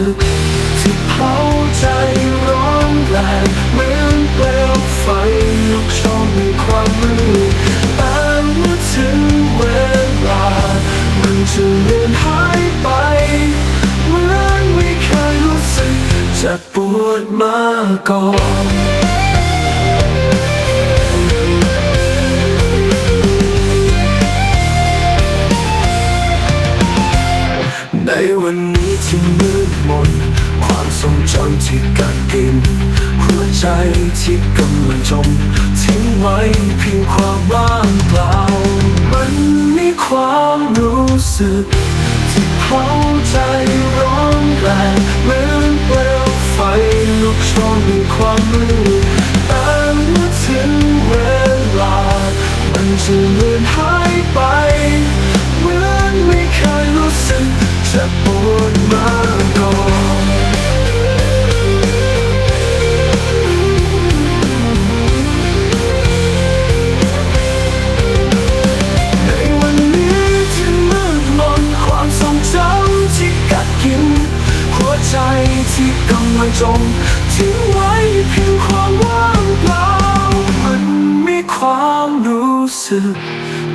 ึกที่เผาใจร้อนแรงเหมือนเปลวไฟลุกชมความมืดแต่เมื่อถึงเวลา มันจะเลือนหายไปเหมือนไม่เคยรู้สึกจะปวดมาก่อน ในวันนี้ที่มืดมน ความทรงจำที่กัดกิน หัวใจที่กำลังจม ทิ้งไว้เพียงความว่างเปล่า มันมีความรู้สึก ที่เผาใจร้อนแรงเหมือนเปลวไฟลุกโชนในความมืดแต่เมื่อถึงเวลา มันจะ ที่มืดมนความทรงจำที่กัดกินหัวใจที่กำลังจมทิ้งไว้เพียงความว่างเปล่ามันมีความรู้สึก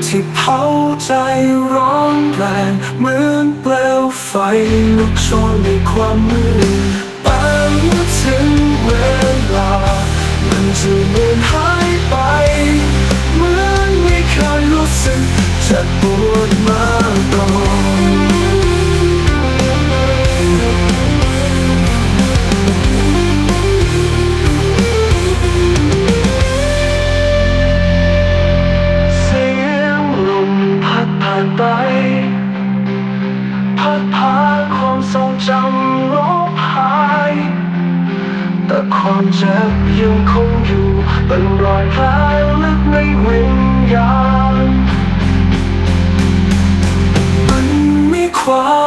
ที่เผาใจร้อนแรงเหมือนเปลวไฟลุกโชนในความมืดแต่เมื่อถึงเวลา มันจะเลือนหายไป เหมือนไม่เคยรู้สึกเจ็บปวดมาก งลบหาย แต่ความเจ็บยังคงอยู่เป็นรอยแผลลึกในวิญญาณมันมีความ